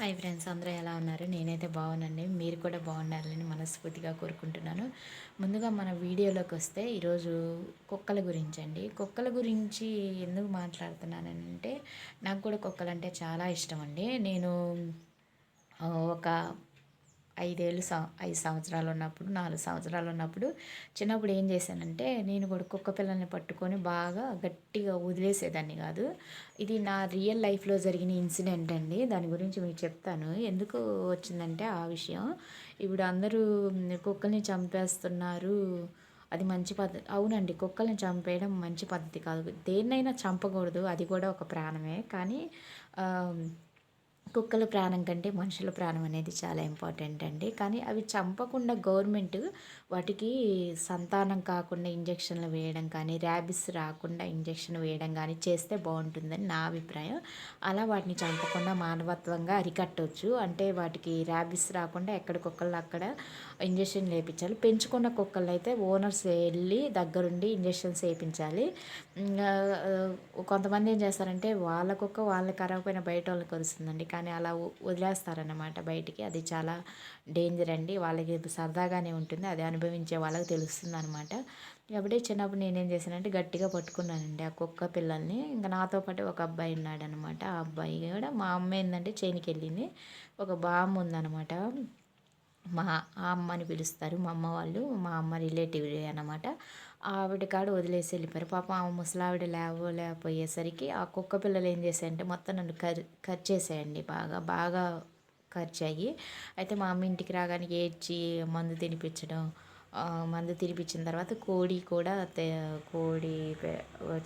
Hi friends అందరూ ఎలా ఉన్నారు? నేనైతే బాగున్నాను మీరు కూడా బాగున్నారని మనస్ఫూర్తిగా కోరుకుంటున్నాను. ముందుగా మన వీడియోలోకి వస్తే ఈరోజు కుక్కల గురించి అండి కుక్కల గురించి ఎందుకు మాట్లాడుతున్నానంటే నాకు కూడా కుక్కలంటే చాలా ఇష్టం అండి. నేను ఒక ఐదేళ్ళు సం ఐదు సంవత్సరాలు ఉన్నప్పుడు నాలుగు సంవత్సరాలు ఉన్నప్పుడు చిన్నప్పుడు ఏం చేశానంటే నేను కూడా కుక్క పిల్లల్ని పట్టుకొని బాగా గట్టిగా వదిలేసేదాన్ని కాదు. ఇది నా రియల్ లైఫ్లో జరిగిన ఇన్సిడెంట్ అండి. దాని గురించి మీకు చెప్తాను. ఎందుకు వచ్చిందంటే ఆ విషయం. ఇప్పుడు అందరూ కుక్కల్ని చంపేస్తున్నారు. అది మంచి పద్ధతి అవునండి. కుక్కల్ని చంపేయడం మంచి పద్ధతి కాదు. దేన్నైనా చంపకూడదు. అది కూడా ఒక ప్రాణమే. కానీ కుక్కల ప్రాణం కంటే మనుషుల ప్రాణం అనేది చాలా ఇంపార్టెంట్ అండి. కానీ అవి చంపకుండా గవర్నమెంట్ వాటికి సంతానం కాకుండా ఇంజక్షన్లు వేయడం కానీ ర్యాబిస్ రాకుండా ఇంజక్షన్ వేయడం కానీ చేస్తే బాగుంటుందని నా అభిప్రాయం. అలా వాటిని చంపకుండా మానవత్వంగా అరికట్టవచ్చు అంటే వాటికి ర్యాబిస్ రాకుండా ఎక్కడ కుక్కలు అక్కడ ఇంజక్షన్ వేయించాలి. పెంచుకున్న కుక్కలు అయితే ఓనర్స్ వెళ్ళి దగ్గరుండి ఇంజక్షన్స్ వేయించాలి. కొంతమంది ఏం చేస్తారంటే వాళ్ళ కుక్క వాళ్ళకి అయిన బయట వాళ్ళకి వస్తుందండి. కానీ కానీ అలా వదిలేస్తారనమాట బయటికి. అది చాలా డేంజర్ అండి. వాళ్ళకి సరదాగానే ఉంటుంది. అది అనుభవించే వాళ్ళకి తెలుస్తుంది అనమాట అప్పుడే చిన్నప్పుడు నేనేం చేశానంటే గట్టిగా పట్టుకున్నానండి ఆ కుక్క పిల్లల్ని. ఇంకా నాతో పాటు ఒక అబ్బాయి ఉన్నాడు అనమాట ఆ అబ్బాయి కూడా మా అమ్మ ఏంటంటే చేనికి వెళ్ళింది ఒక బామ్మ ఉందనమాట మా ఆ అమ్మని పిలుస్తారు. మా అమ్మ వాళ్ళు మా అమ్మ రిలేటివ్ అనమాట ఆవిడ కాడ వదిలేసి వెళ్ళిపోయారు. పాపం ఆ ముసలావిడ లేకపోయేసరికి ఆ కుక్క పిల్లలు ఏం చేశాయంటే మొత్తం నన్ను కర్ ఖర్చేసాయండి బాగా బాగా ఖర్చు అయ్యి అయితే మా అమ్మ ఇంటికి రాగానే ఏడ్చి మందు తినిపించడం మందు తినిపించిన తర్వాత కోడి కూడా కోడి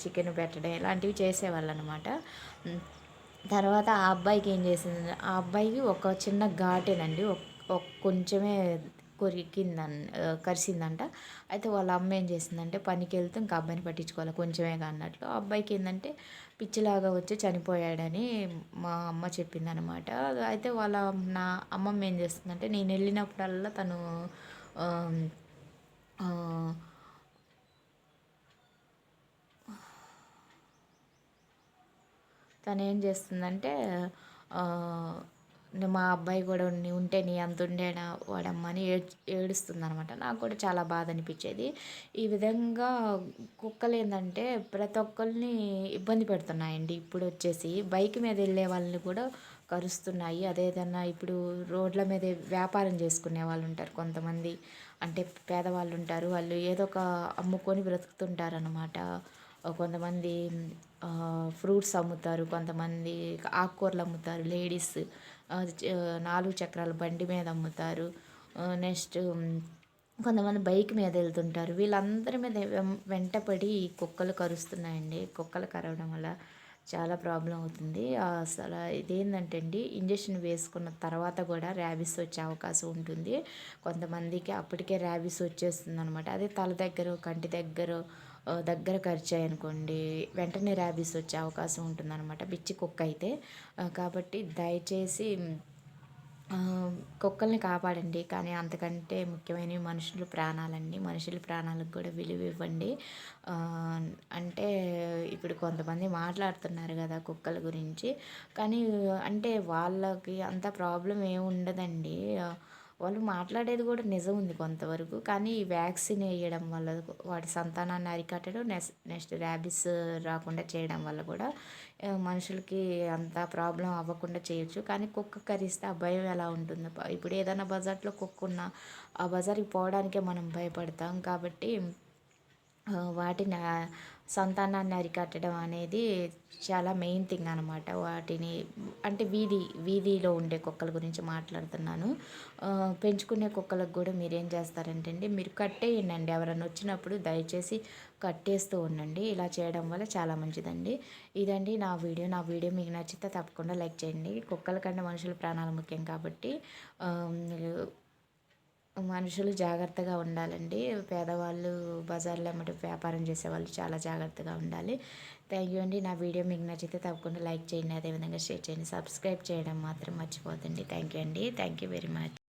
చికెన్ పెట్టడం ఇలాంటివి చేసేవాళ్ళు అనమాట తర్వాత ఆ అబ్బాయికి ఏం చేసింది ఆ అబ్బాయికి ఒక చిన్న ఘాటేనండి. కొంచెమే కొరికిందన్ కరిసిందంట. అయితే వాళ్ళ అమ్మ ఏం చేసిందంటే పనికి వెళ్తే ఇంకా అబ్బాయిని పట్టించుకోవాలి కొంచెమే అన్నట్లు. అబ్బాయికి ఏంటంటే పిచ్చిలాగా వచ్చి చనిపోయాడని మా అమ్మ చెప్పిందనమాట. అయితే వాళ్ళ నా అమ్మమ్మ ఏం చేస్తుందంటే నేను వెళ్ళినప్పుడల్లా తను తను ఏం చేస్తుందంటే మా అబ్బాయి కూడా ఉంటే నీ అంత ఉండేనా? వాడమ్మని ఏడ్ ఏడుస్తుంది అనమాట నాకు కూడా చాలా బాధ అనిపించేది. ఈ విధంగా కుక్కలు ఏంటంటే ప్రతి ఒక్కరిని ఇబ్బంది పెడుతున్నాయండి. ఇప్పుడు వచ్చేసి బైక్ మీద వెళ్ళే వాళ్ళని కూడా కరుస్తున్నాయి. అదేదన్నా ఇప్పుడు రోడ్ల మీద వ్యాపారం చేసుకునే వాళ్ళు ఉంటారు కొంతమంది. అంటే పేదవాళ్ళు ఉంటారు. వాళ్ళు ఏదో ఒక అమ్ముకొని బ్రతుకుతుంటారు అనమాట కొంతమంది ఫ్రూట్స్ అమ్ముతారు కొంతమంది ఆకుకూరలు అమ్ముతారు లేడీస్ నాలుగు చక్రాల బండి మీద అమ్ముతారు నెక్స్ట్ కొంతమంది బైక్ మీద వెళ్తుంటారు. వీళ్ళందరి మీద వెంటపడి కుక్కలు కరుస్తున్నాయండి. కుక్కలు కరవడం వల్ల చాలా ప్రాబ్లం అవుతుంది. అసలు ఇదేంటంటే అండి ఇంజక్షన్ వేసుకున్న తర్వాత కూడా ర్యాబిస్ వచ్చే అవకాశం ఉంటుంది. కొంతమందికి అప్పటికే ర్యాబిస్ వచ్చేస్తుంది అనమాట అదే తల దగ్గర కంటి దగ్గర దగ్గర ఖర్చాయి అనుకోండి వెంటనే ర్యాబీస్ వచ్చే అవకాశం ఉంటుందన్నమాట పిచ్చి కుక్క అయితే. కాబట్టి దయచేసి కుక్కల్ని కాపాడండి. కానీ అంతకంటే ముఖ్యమైనవి మనుషులు ప్రాణాలండి. మనుషుల ప్రాణాలకు కూడా విలువ ఇవ్వండి. అంటే ఇప్పుడు కొంతమంది మాట్లాడుతున్నారు కదా కుక్కల గురించి. కానీ అంటే వాళ్ళకి అంత ప్రాబ్లం ఏమి ఉండదండి. వాళ్ళు మాట్లాడేది కూడా నిజం ఉంది కొంతవరకు. కానీ వ్యాక్సిన్ వేయడం వల్ల వాటి సంతానాన్ని అరికట్టడం నెక్స్ట్ నెక్స్ట్ ర్యాబిస్ రాకుండా చేయడం వల్ల కూడా మనుషులకి అంత ప్రాబ్లం అవ్వకుండా చేయొచ్చు. కానీ కుక్క కరిస్తే ఆ భయం ఎలా ఉంటుంది? ఇప్పుడు ఏదైనా బజార్లో కుక్క ఉన్నా ఆ బజార్కి పోవడానికే మనం భయపడతాం. కాబట్టి వాటిని సంతానాన్ని అరికట్టడం అనేది చాలా మెయిన్ థింగ్ అనమాట వాటిని అంటే వీధి వీధిలో ఉండే కుక్కల గురించి మాట్లాడుతున్నాను. పెంచుకునే కుక్కలకు కూడా మీరేం చేస్తారంటే అండి మీరు కట్టేయండి ఎవరైనా వచ్చినప్పుడు దయచేసి కట్టేస్తూ ఉండండి. ఇలా చేయడం వల్ల చాలా మంచిదండి. ఇదండి నా వీడియో. నా వీడియో మీకు నచ్చితే తప్పకుండా లైక్ చేయండి. కుక్కల కంటే మనుషుల ప్రాణాలు ముఖ్యం కాబట్టి మనుషులు జాగ్రత్తగా ఉండాలండి. పేదవాళ్ళు బజార్లో అమ్మటి వ్యాపారం చేసేవాళ్ళు చాలా జాగ్రత్తగా ఉండాలి. థ్యాంక్ యూ అండి. నా వీడియో మీకు నచ్చితే తప్పకుండా లైక్ చేయండి. అదేవిధంగా షేర్ చేయండి. సబ్స్క్రైబ్ చేయడం మాత్రం మర్చిపోతుంది థ్యాంక్ యూ అండి. Thank you very much